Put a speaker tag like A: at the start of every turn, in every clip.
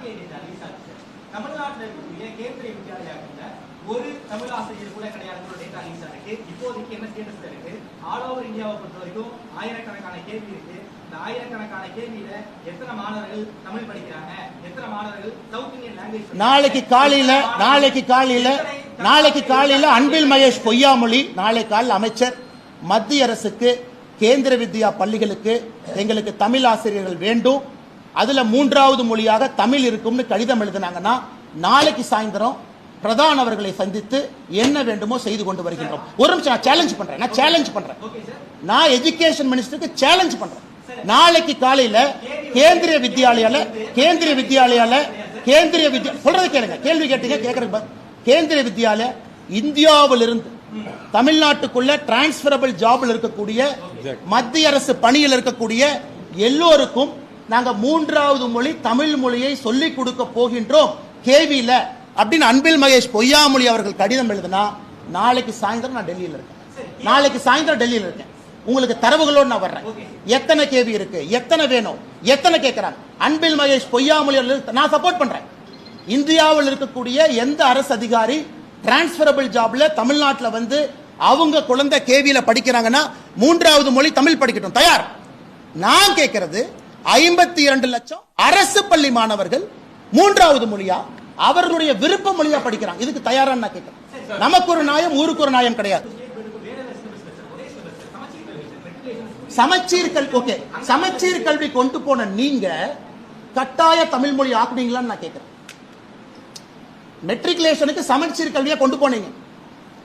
A: RTI data release ஆச்சு தமிழ்நாட்டில் இருக்கக்கூடிய கேந்திரிய வித்யாலயாக்கள்ல ஒரு தமிழ் ஆசிரியர் கூட கிடையாது ஒரு டேட்டா ரிலீஸ் ஆயிருக்கு இப்போதைக்கு என்ன ஸ்டேட்டஸ்ல இருக்கு? ஆல் ஓவர் இந்தியாவை பொறுத்த வரைக்கும் ஆயிரக்கணக்கான கேள்வி இருக்கு. இந்த ஆயிரக்கணக்கான கேள்வியில எத்தனை மாணவர்கள் தமிழ் படிக்கிறாங்க? எத்தனை மாணவர்கள் சவுத் இந்தியன் லாங்குவேஜ்
B: நாளைக்கு காலையில நாளைக்கு காலையில நாளைக்கு காலையில அன்பில் மகேஷ் பொய்யாமொழி நாளை காலையில் அமைச்சர். மத்திய அரசுக்கு கேந்திர வித்யா பள்ளிகளுக்கு எங்களுக்கு தமிழ் ஆசிரியர்கள் வேண்டும். அதுல மூன்றாவது மொழியாக தமிழ் இருக்கும்னு கடிதம் எழுதினாங்கன்னா நாளைக்கு சாயந்தரம் பிரதான் அவர்களை சந்தித்து என்ன வேண்டுமோ செய்து கொண்டு வருகின்றோம். ஒரு நிமிஷம் நான் சேலஞ்ச் பண்றேன் நான் சேலஞ்ச் பண்றேன்.
A: ஓகே சார்
B: நான் எஜுகேஷன் மினிஸ்டருக்கு சேலஞ்ச் பண்றேன். நாளைக்கு காலையில கேந்திரிய வித்யாலயால கேந்திரிய வித்யாலயால கேந்திரிய வித்யா சொல்றது கேளுங்க கேள்வி கேட்டீங்க கேட்கறது ப- கேந்திரிய வித்யாலய இந்தியாவிலிருந்து தமிழ்நாட்டுக்குள்ள டிரான்ஸ்பரபிள் ஜாப்ல இருக்கக்கூடிய மத்திய அரசு பணியில் இருக்கக்கூடிய எல்லோருக்கும் நாங்க மூன்றாவது மொழி தமிழ் மொழியை சொல்லிக் கொடுக்க போகின்றோம். கேவியில அப்படின்னு அன்பில் மகேஷ் பொய்யாமொழி அவர்கள் கடிதம் எழுதுனா நாளைக்கு சாயந்தரம் நான் டெல்லியில் இருக்கேன். நாளைக்கு சாயந்தரம் டெல்லியில் இருக்கேன். உங்களுக்கு தரவுகளோடு நான் வர்றேன். எத்தனை கேவி இருக்கு? எத்தனை வேணும்? எத்தனை கேட்குறாங்க அன்பில் மகேஷ் பொய்யாமொழி அவர்கள் நான் சப்போர்ட் பண்றேன். இந்தியாவில் இருக்கக்கூடிய எந்த அரசு அதிகாரி டிரான்ஸ்பரபிள் ஜாப்ல தமிழ்நாட்டில் வந்து அவங்க குழந்தை கேவியில படிக்கிறாங்கன்னா மூன்றாவது மொழி தமிழ் படிக்கட்டும். தயார். நான் கேட்கறது ஐம்பத்தி இரண்டு லட்சம் அரசு பள்ளி மாணவர்கள் மூன்றாவது மொழியா? அவர்களுடைய விருப்ப மொழியா படிக்கிறாங்க. இதுக்கு தயாரா நான் கேட்கிறேன். நமக்கு ஒரு நியாயம் ஊருக்கு ஒரு நியாயம் கிடையாது. சமச்சீர் கல்வி ஓகே. சமச்சீர் கல்வி கொண்டு போன நீங்க கட்டாய தமிழ் மொழி ஆக்குனீங்களான்னு நான் கேட்கிறேன். மெட்ரிகுலேஷனுக்கு சமச்சீர் கல்வியை கொண்டு போனீங்க.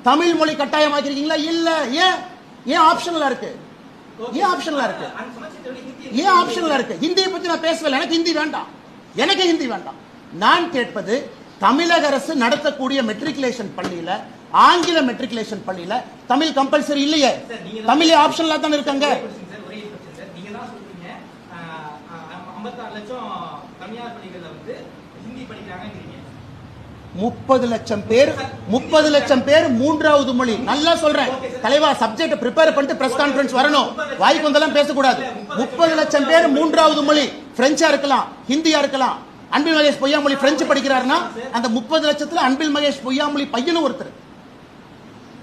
B: தமிழ் மொழி கட்டாயமாக்கிறீங்களா இல்ல. ஏன்? ஏன் ஆப்ஷனலா இருக்கு? ஏன் ஆப்ஷனலா இருக்கு? ஏன் ஆப்ஷனலா இருக்கு? ஹிந்தியை பத்தி நான் பேசவில்லை. எனக்கு ஹிந்தி வேண்டாம். எனக்கு ஹிந்தி வேண்டாம். நான் கேட்பது தமிழக அரசு நடத்தக்கூடிய மெட்ரிகுலேஷன் பள்ளியில ஆங்கில மெட்ரிகுலேஷன் பள்ளியில தமிழ் கம்பல்சரி இல்லையே. தமிழ் ஆப்ஷனலா தானே இருக்காங்க.
A: question சார், ஒரே question சார். நீங்க தான் சொல்றீங்க, ஆஹ், ஆஹ், 56 லட்சம் தனியார் பள்ளிகள்ல வந்து ஹிந்தி படிக்கிறாங்கங்கிறீங்க.
B: முப்பது லட்சம் பேர் முப்பது லட்சம் பேர் மூன்றாவது மொழி. நல்லா சொல்றேன். தலைவா சப்ஜெக்ட் ப்ரிப்பேர் பண்ணிட்டு பிரஸ் கான்ஃபரன்ஸ் வரணும். வாய்க்கு வந்தெல்லாம் பேசக்கூடாது. முப்பது லட்சம் பேர் மூன்றாவது மொழி. பிரெஞ்சா இருக்கலாம் ஹிந்தியா இருக்கலாம். அன்பில் மகேஷ் பொய்யாமொழி பிரெஞ்சு படிக்கிறாருன்னா அந்த முப்பது லட்சத்துல அன்பில் மகேஷ் பொய்யாமொழி பையனும் ஒருத்தர்.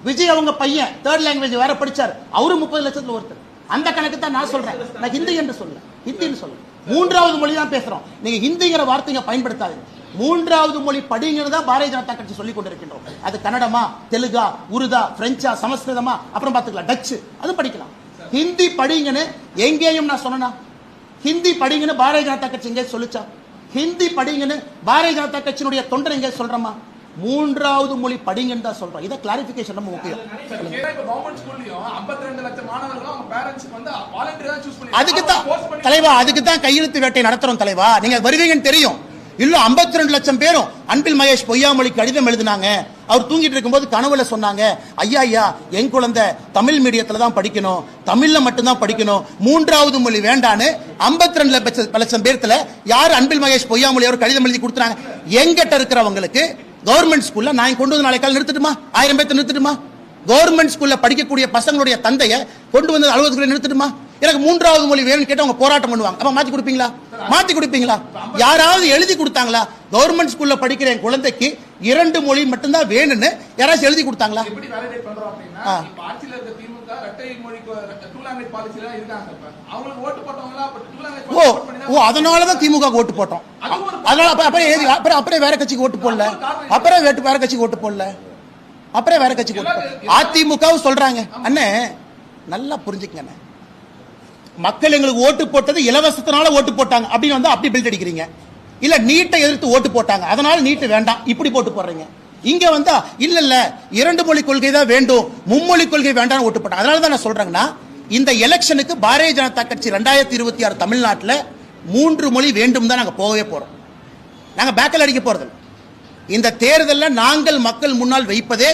B: விஜய் அவங்க பையன் தேர்ட் லாங்குவேஜ் வேற படிச்சார். அவரும் முப்பது லட்சத்துல ஒருத்தர். அந்த கணக்கு தான் நான் சொல்றேன். நான் ஹிந்தி என்று சொல்ல ஹிந்தின்னு சொல்ல மூன்றாவது மொழி தான் பேசுறோம். நீங்க ஹிந்திங்கிற வார்த்தைங்க பயன்படுத்தாது மூன்றாவது மொழி படிங்கிறது தான் பாரதிய ஜனதா கட்சி சொல்லிக் கொண்டிருக்கின்றோம். அது கன்னடமா தெலுங்கா உருதா பிரெஞ்சா சமஸ்கிருதமா அப்புறம் பார்த்துக்கலாம். டச்சு. அது படிக்கலாம். ஹிந்தி படிங்கன்னு எங்கேயும் நான் சொன்னனா? ஹிந்தி படிங்கன்னு பாரதிய ஜனதா கட்சி எங்கே சொல்லுச்சா? ஹிந்தி படிங்கன்னு பாரதிய ஜனதா கட்சியினுடைய தொண்டர் எங்கே சொல்றோமா? மூன்றாவது மொழி படிங்கன்னு தான் சொல்றோம். இதை கிளாரிபிகேஷன் ரொம்ப முக்கியம்.
C: சார், இதே இப்ப கவர்மெண்ட் ஸ்கூல்லயும் 52 லட்சம் மாணவர்களும் அவங்க பேரண்ட்ஸ்க்கு வந்து வாலண்டியர் தான் சூஸ் பண்ணி
B: அதுக்கு தான் தலைவா அதுக்கு தான் கையெழுத்து வேட்டை நடத்துறோம் தலைவா. நீங்க வருவீங்கன்னு தெரியும். இல்ல 52 ரெண்டு லட்சம் பேரும் அன்பில் மகேஷ் பொய்யாமொழி கடிதம் எழுதினாங்க. அவர் தூங்கிட்டு இருக்கும்போது கனவுல சொன்னாங்க ஐயா ஐயா என் குழந்தை தமிழ் மீடியத்துல தான் படிக்கணும் தமிழ்ல மட்டும்தான் படிக்கணும் மூன்றாவது மொழி வேண்டான்னு 52 ரெண்டு லட்சம் லட்சம் பேர்த்துல யார் அன்பில் மகேஷ் பொய்யாமொழி அவர் கடிதம் எழுதி கொடுத்தாங்க எங்கிட்ட இருக்கிறவங்களுக்கு கவர்மெண்ட் ஸ்கூல்ல நான் கொண்டு வந்து நாளைக்கு கால் நிறுத்துட்டுமா? ஆயிரம் பேர்த்த நிறுத்தட்டுமா? கவர்மெண்ட் ஸ்கூல்ல படிக்கக்கூடிய பசங்களுடைய தந்தைய கொண்டு வந்து அலுவலகத்துல நிறுத்துட்டுமா? எனக்கு மூன்றாவது மொழி வேணும்னு கேட்டு அவங்க போராட்டம் பண்ணுவாங்க. அப்ப மாத்தி கொடுப்பீங்களா? மாத்தி கொடுப்பீங்களா? யாராவது எழுதி கொடுத்தாங்களா? கவர்மெண்ட் ஸ்கூல்ல படிக்கிற என் குழந்தைக்கு இரண்டு மொழி மட்டும்தான் வேணும்னு யாராச்சும் எழுதி கொடுத்தாங்களா? ஆ. ஓ ஓ அதனால தான் திமுக ஓட்டு போட்டோம். அதனால அப்ப அப்புறம் ஏது அப்புறம் அப்புறம் வேற கட்சிக்கு ஓட்டு போடல. அப்புறம் வேற கட்சிக்கு ஓட்டு போடல. அப்புறம் வேற கட்சிக்கு ஓட்டு. அதிமுகவும் சொல்றாங்க. அண்ணே நல்லா புரிஞ்சுக்கங்க அண்ணே. மக்கள் எங்களுக்கு ஓட்டு போட்டது இலவசத்தினால ஓட்டு போட்டாங்க. அப்படின்னு வந்து அப்படி பில்ட் அடிக்கிறீங்க. இல்ல நீட்டை எதிர்த்து ஓட்டு போட்டாங்க. அதனால நீட்டு வேண்டாம். இப்படி போட்டு போடுறீங்க. இங்க வந்தா இல்ல இல்ல இரண்டு மொழி கொள்கை தான் வேண்டும். மும்மொழி கொள்கை வேண்டாம் ஓட்டு போட்டாங்க. அதனால தான் நான் சொல்றேங்கன்னா இந்த எலெக்ஷனுக்கு பாரதிய ஜனதா கட்சி ரெண்டாயிரத்தி இருபத்தி ஆறு தமிழ்நாட்டில் மூன்று மொழி வேண்டும் தான் நாங்கள் போகவே போறோம். நாங்கள் பேக்கல் அடிக்க போறது இந்த தேர்தலில் நாங்கள் மக்கள் முன்னால் வைப்பதே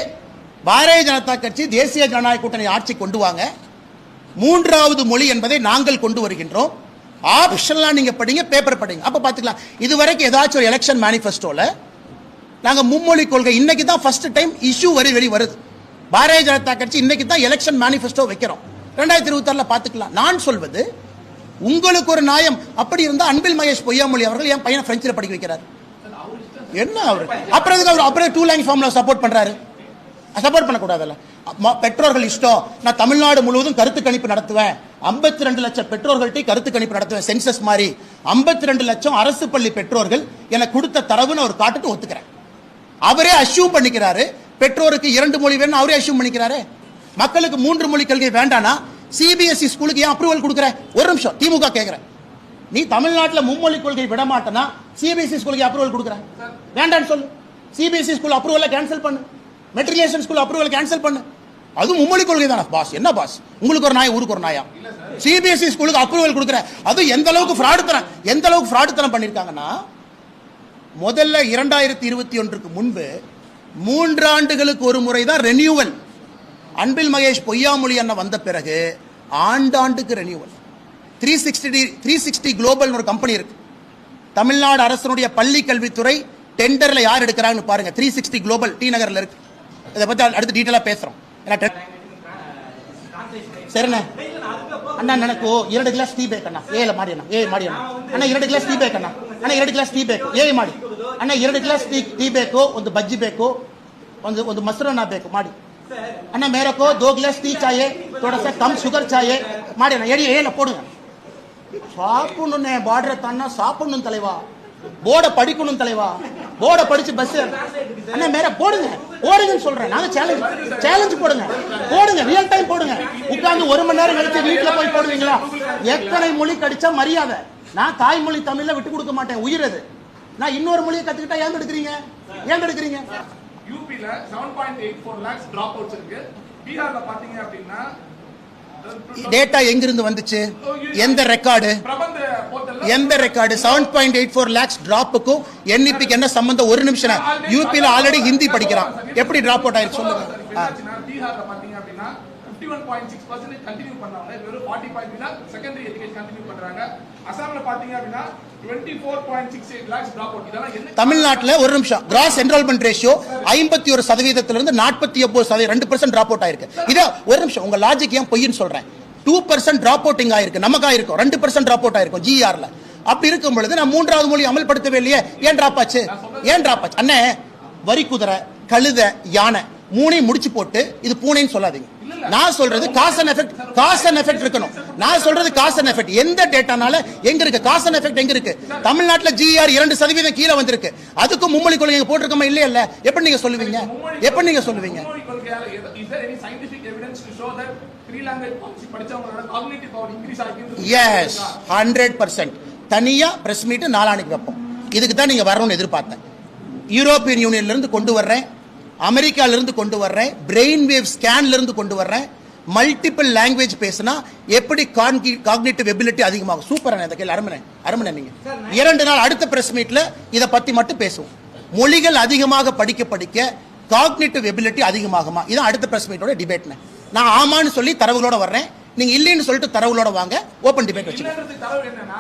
B: பாரதிய ஜனதா கட்சி தேசிய ஜனநாயக கூட்டணி ஆட்சி கொண்டு வாங்க. மூன்றாவது மொழி என்பதை நாங்கள் கொண்டு வருகின்றோம். ஆப்ஷனலாக நீங்கள் படிங்க பேப்பர் படிங்க. அப்போ பார்த்துக்கலாம் இது வரைக்கும் ஏதாச்சும் ஒரு எலெக்ஷன் மேனிஃபெஸ்டோவில் நாங்கள் மும்மொழி கொள்கை இன்னைக்கு தான் ஃபர்ஸ்ட் டைம் இஷ்யூ வரி வெளி வருது. பாரதிய ஜனதா கட்சி இன்னைக்கு தான் எலெக்ஷன் மேனிஃபெஸ்டோ வைக்கிறோம். ரெண்டாயிரத்தி இருபத்தாறுல பார்த்துக்கலாம் நான் சொல்வது உங்களுக்கு ஒரு நியாயம் அப்படி இருந்தால் அன்பில் மகேஷ் பொய்யாமொழி அவர்கள் என் பையனை பிரெஞ்சில் படிக்க வைக்கிறார். என்ன அவர்? அப்புறம் அவர் அப்புறம் டூ லேங் ஃபார்மில் சப்போர்ட் பண்ணுறாரு சப்போர்ட் பண்ணக்கூடாதுல்ல. பெற்றோர்கள் இஷ்டம். நான் தமிழ்நாடு முழுவதும் கருத்து கணிப்பு நடத்துவேன். 52 ரெண்டு லட்சம் பெற்றோர்கள்ட்ட கருத்து கணிப்பு நடத்துவேன் சென்சஸ் மாதிரி. 52 ரெண்டு லட்சம் அரசு பள்ளி பெற்றோர்கள் எனக்கு கொடுத்த தரவுன்னு அவர் காட்டுட்டு ஒத்துக்கிறேன். அவரே அஷ்யூம் பண்ணிக்கிறாரு. பெற்றோருக்கு இரண்டு மொழி வேணும் அவரே அஷ்யூம் பண்ணிக்கிறாரு. மக்களுக்கு மூன்று மொழி கல்வி வேண்டானா? சிபிஎஸ்இ ஸ்கூலுக்கு ஏன் அப்ரூவல் கொடுக்குற ஒரு நிமிஷம் திமுக கேட்குறேன் நீ தமிழ்நாட்டில் மும்மொழி கொள்கை விட மாட்டேனா சிபிஎஸ்சி ஸ்கூலுக்கு அப்ரூவல் கொடுக்குற வேண்டான்னு சொல்லு. சிபிஎஸ்சி ஸ்கூல் அப்ரூவலை கேன்சல் பண்ணு. மெட்ரிகுலேஷன் ஸ்கூல் அப்ரூவல் கேன்சல் பண்ணு. அது மும்மொழி கொள்கை தானே பாஸ் என்ன பாஸ் உங்களுக்கு ஒரு நாய் ஊருக்கு ஒரு நாயா? சிபிஎஸ்சி ஸ்கூலுக்கு அப்ரூவல் கொடுக்குற. அது எந்த அளவுக்கு ஃப்ராடு தரம் எந்த அளவுக்கு ஃப்ராடு தரம் பண்ணியிருக்காங்கன்னா முதல்ல இரண்டாயிரத்தி இருபத்தி ஒன்றுக்கு முன்பு மூன்றாண்டுகளுக்கு ஒரு முறை தான் ரெனியூவல் அன்பில் மகேஷ் பொய்யாமொழி அண்ணன் வந்த பிறகு ஆண்டாண்டுக்கு renewal three sixty three sixty குளோபல்னு ஒரு கம்பெனி இருக்கு. தமிழ்நாடு அரசனுடைய பள்ளி கல்வித்துறை டெண்டரில் யார் எடுக்கிறாங்கன்னு பாருங்க. த்ரீ சிக்ஸ்டி குளோபல் டி நகரில் இருக்கு. இதை பற்றி அடுத்து டீட்டெயிலாக பேசுகிறோம் ஏன்னா அண்ணா. எனக்கு இரண்டு கிளாஸ் டீ பேக் அண்ணா. ஏல மாடி அண்ணா. ஏ மாடி அண்ணா. ಎರಡು ಗ್ಲಾಸ್ ಟೀ ಬೇಕಣ್ಣ ಅಣ್ಣ ಎರಡು ಗ್ಲಾಸ್ ಟೀ ಬೇಕು ಹೇಳಿ ಮಾಡಿ ಅಣ್ಣ ಎರಡು ಗ್ಲಾಸ್ ಟೀ ಟೀ ಬೇಕು ಒಂದು ಬಜ್ಜಿ ಬೇಕು ಒಂದು ಒಂದು ಮೊಸರನ್ನ ಬೇಕು ಮಾಡಿ ಅಣ್ಣ ಮೇರಕೋ ದೋ ಗ್ಲಾಸ್ ಟೀ ಚಾಯೆ ಥೋಡಾ ಕಮ್ ಶುಗರ್ ಚಾಯೆ ಮಾಡಿ ಅಣ್ಣ ಹೇಳಿ ಏನ போடுங்க. சாப்பிடணும் பார்டரை தன்னா சாப்பிடணும் தலைவா. போர்டை படிக்கணும் தலைவா. போர்டை படிச்சு பஸ் அண்ணா மேல போடுங்க. போடுங்கன்னு சொல்றேன். நாங்க சேலஞ்ச் சேலஞ்ச் போடுங்க. போடுங்க. ரியல் டைம் போடுங்க. உட்கார்ந்து ஒரு மணி நேரம் கழிச்சு வீட்டுல போய் போடுவீங்களா? எத்தனை மொழி கடிச்சா மரியாதை? நான் தாய்மொழி தமிழ்ல விட்டு கொடுக்க மாட்டேன். உயிர் அது. நான் இன்னொரு மொழியை கத்துக்கிட்டா ஏன் எடுக்கிறீங்க ஏன் எடுக்கிறீங்க
C: யூபில seven point eight four lakhs dropouts இருக்கு. பீகார்ல பாத்தீங்க அப்படின்னா
B: டேட்டா எங்கிருந்து வந்துச்சு? எந்த ரெக்கார்டு எந்த record seven point eight four lakhs டிராப்புக்கும் என்இபிக்கு என்ன சம்பந்தம்? ஒரு நிமிஷம் யூபியில் ஆல்ரெடி ஹிந்தி படிக்கிறான். எப்படி டிராப் அவுட் ஆயிருக்கு சொல்லுங்க.
C: சார், இப்ப என்னாச்சுன்னா, பீகார்ல பாத்தீங்க அப்படின்னா 51.6% கண்டினியூ பண்ணாங்க வெறும் 45 தான் செகண்டரி எஜுகேஷன் கண்டினியூ பண்றாங்க. அசாம்ல பாத்தீங்க அப்படின்னா 24.68 லாக்ஸ் டிராப் அவுட் இதெல்லாம் என்ன
B: தமிழ்நாட்டில் ஒரு நிமிஷம். கிராஸ் என்ரோல்மெண்ட் ரேஷியோ ஐம்பத்தி ஒரு சதவீதத்திலிருந்து நாற்பத்தி ஒன்பது சதவீதம் ரெண்டு பர்சன்ட் டிராப் அவுட் ஆயிருக்கு. இதை ஒரு நிமிஷம் உங்க லாஜிக் ஏன் பொய்ன்னு சொல்றேன். டூ பர்சன்ட் டிராப் அவுட்டிங் ஆயிருக்கு. நமக்கு ஆயிருக்கும் ரெண்டு பர்சன்ட் டிராப் அவுட் ஆயிருக்கும் ஜிஆர்ல அப்படி இருக்கும் பொழுது நான் மூன்றாவது மொழி அமல்படுத்தவே இல்லையே. ஏன் டிராப் ஆச்சு? ஏன் டிராப் ஆச்சு? அண்ணே வரி குதிரை கழுத யானை மூணையும் முடிச்சு போட்டு இது பூனைன்னு சொல்லாதீங்க. நான் சொல்றது cause and effect cause and effect இருக்கணும். நான் சொல்றது காஸ் அண்ட் எஃபெக்ட் எந்த டேட்டானால எங்க இருக்கு? காஸ் அண்ட் எஃபெக்ட் எங்க இருக்கு? தமிழ்நாட்டுல ஜிஆர் இரண்டு சதவீதம் கீழே வந்திருக்கு. அதுக்கும் மும்மொழி கொள்கை போட்டிருக்கோமா இல்லையா இல்ல எப்படி நீங்க சொல்லுவீங்க? எப்படி நீங்க சொல்லுவீங்க? எஸ் ஹண்ட்ரட் பர்சன்ட் தனியா பிரஸ் மீட் நாளானிக்கு வைப்போம். இதுக்கு தான் நீங்க வரணும்னு எதிர்பார்த்தேன். யூரோப்பியன் யூனியன்ல இருந்து கொண்டு வர்றேன். அமெரிக்கால இருந்து கொண்டு வர்றேன். பிரெயின் வேவ் ஸ்கேன்ல இருந்து கொண்டு வர்றேன். மல்டிபிள் லாங்குவேஜ் பேசினா எப்படி காக்னிட்டிவ் எபிலிட்டி அதிகமாகும்? சூப்பர் இந்த கேள்வி அருமனை அருமனை நீங்க. இரண்டு நாள் அடுத்த பிரஸ் மீட்ல இதை பத்தி மட்டும் பேசுவோம். மொழிகள் அதிகமாக படிக்க படிக்க காக்னிட்டிவ் எபிலிட்டி அதிகமாகுமா? இதான் அடுத்த பிரஸ் மீட்டோட டிபேட்னு நான் ஆமான்னு சொல்லி தரவுகளோட வர்றேன். நீங்க இல்லைன்னு சொல்லிட்டு தரவுகளோட வாங்க. ஓப்பன் டிபேட் வச்சுக்கோங்க.